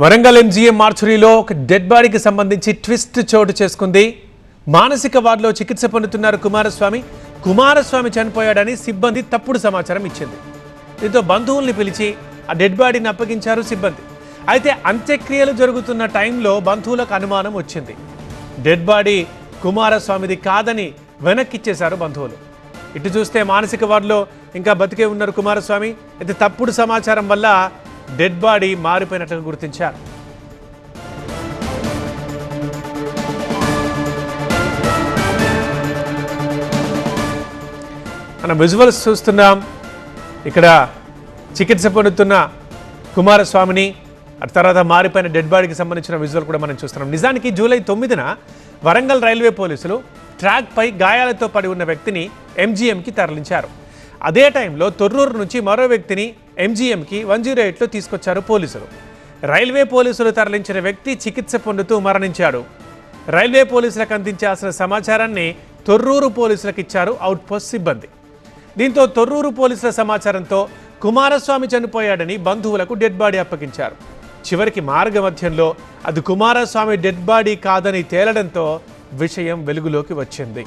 Warangal MGM మార్చురీలో ఒక dead బాడీకి సంబంధించి ట్విస్ట్ చోటు చేసుకుంది. మానసిక వార్డులో చికిత్స పొందుతున్నారు కుమారస్వామి. కుమారస్వామి చనిపోయాడని సిబ్బంది తప్పుడు సమాచారం ఇచ్చింది. దీంతో బంధువుల్ని పిలిచి ఆ డెడ్ బాడీని అప్పగించారు సిబ్బంది. అయితే అంత్యక్రియలు జరుగుతున్న టైంలో బంధువులకు అనుమానం వచ్చింది. డెడ్ బాడీ కుమారస్వామిది కాదని వెనక్కిచ్చేశారు బంధువులు. ఇటు చూస్తే మానసిక వార్డులో ఇంకా బతికే ఉన్నారు కుమారస్వామి. అయితే తప్పుడు సమాచారం వల్ల డెడ్ బాడీ మారిపోయినట్లుగా గుర్తించారు. మనం విజువల్స్ చూస్తున్నాం. ఇక్కడ చికిత్స పొందుతున్న కుమారస్వామిని తర్వాత మారిపోయిన డెడ్ బాడీకి సంబంధించిన విజువల్ కూడా మనం చూస్తున్నాం. నిజానికి జూలై తొమ్మిదిన వరంగల్ రైల్వే పోలీసులు ట్రాక్పై గాయాలతో పడి ఉన్న వ్యక్తిని ఎంజీఎంకి తరలించారు. అదే టైంలో తొర్రూరు నుంచి మరో వ్యక్తిని ఎంజీఎంకి వన్ జీరో ఎయిట్లో తీసుకొచ్చారు పోలీసులు. రైల్వే పోలీసులు తరలించిన వ్యక్తి చికిత్స పొందుతూ మరణించాడు. రైల్వే పోలీసులకు అందించాల్సిన సమాచారాన్ని తొర్రూరు పోలీసులకు ఇచ్చారు అవుట్పోస్ట్ సిబ్బంది. దీంతో తొర్రూరు పోలీసుల సమాచారంతో కుమారస్వామి చనిపోయాడని బంధువులకు డెడ్ బాడీ అప్పగించారు. చివరికి మార్గ మధ్యంలో అది కుమారస్వామి డెడ్ బాడీ కాదని తేలడంతో విషయం వెలుగులోకి వచ్చింది.